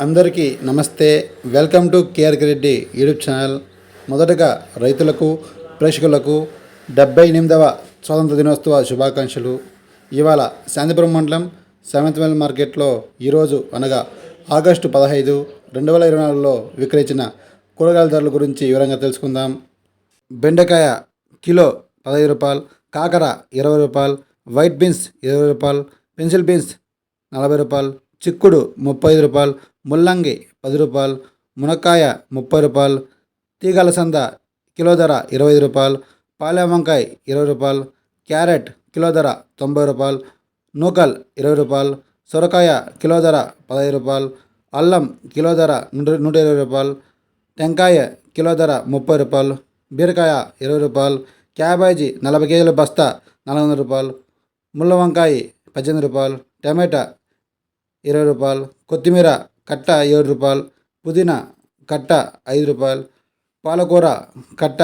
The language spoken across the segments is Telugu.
అందరికీ నమస్తే. Welcome to KR Reddy YouTube channel. మొదటగా రైతులకు ప్రేక్షకులకు డెబ్బై ఎనిమిదవ స్వాతంత్ర దినోత్సవ శుభాకాంక్షలు. ఇవాళ శాంతిపురం మండలం సెవెంత్ మార్కెట్లో ఈరోజు అనగా ఆగస్టు పదహైదు రెండు వేల ఇరవై నాలుగులో విక్రయించిన కూరగాయల ధరల గురించి వివరంగా తెలుసుకుందాం. బెండకాయ కిలో పదహైదు రూపాయలు కాకర ఇరవై రూపాయలు వైట్ బీన్స్ ఇరవై రూపాయలు పెన్సిల్ బీన్స్ నలభై రూపాయలు చిక్కుడు ముప్పై ఐదు రూపాయలు ముల్లంగి పది రూపాయలు మునక్కాయ ముప్పై రూపాయలు తీగల సంద కిలో ధర ఇరవై ఐదు రూపాయలు పాలెం వంకాయ ఇరవై రూపాయలు క్యారెట్ కిలో ధర తొంభై రూపాయలు నూకల్ ఇరవై రూపాయలు సొరకాయ కిలో ధర పదహైదు రూపాయలు అల్లం కిలో ధర నూట నూట ఇరవై రూపాయలు టెంకాయ కిలో ధర ముప్పై రూపాయలు బీరకాయ ఇరవై రూపాయలు క్యాబేజీ నలభై కేజీల బస్తా నాలుగు వందల రూపాయలు ముళ్ళ వంకాయ పద్దెనిమిది రూపాయలు టమాటా ఇరవై రూపాయలు. కొత్తిమీర కట్ట ఏడు రూపాయలు. పుదీనా కట్ట ఐదు రూపాయలు. పాలకూర కట్ట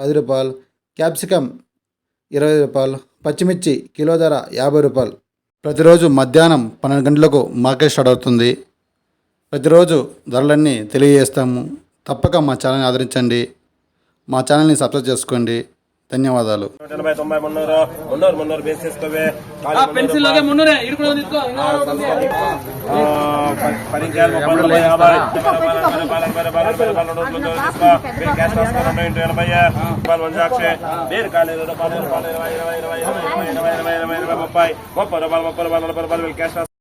పది రూపాయలు. క్యాప్సికమ్ ఇరవై రూపాయలు. పచ్చిమిర్చి కిలో ధర యాభై రూపాయలు. ప్రతిరోజు మధ్యాహ్నం పన్నెండు గంటలకు మార్కెట్ స్టార్ట్ అవుతుంది. ప్రతిరోజు ధరలన్నీ తెలియజేస్తాము. తప్పక మా ఛానల్ని ఆదరించండి. మా ఛానల్ని సబ్స్క్రైబ్ చేసుకోండి. ధన్యవాదాలు ముప్పై రూపాయలు ముప్పై రూపాయలు ముప్పై రూపాయలు నలభై రూపాయలు మీరు క్యాష్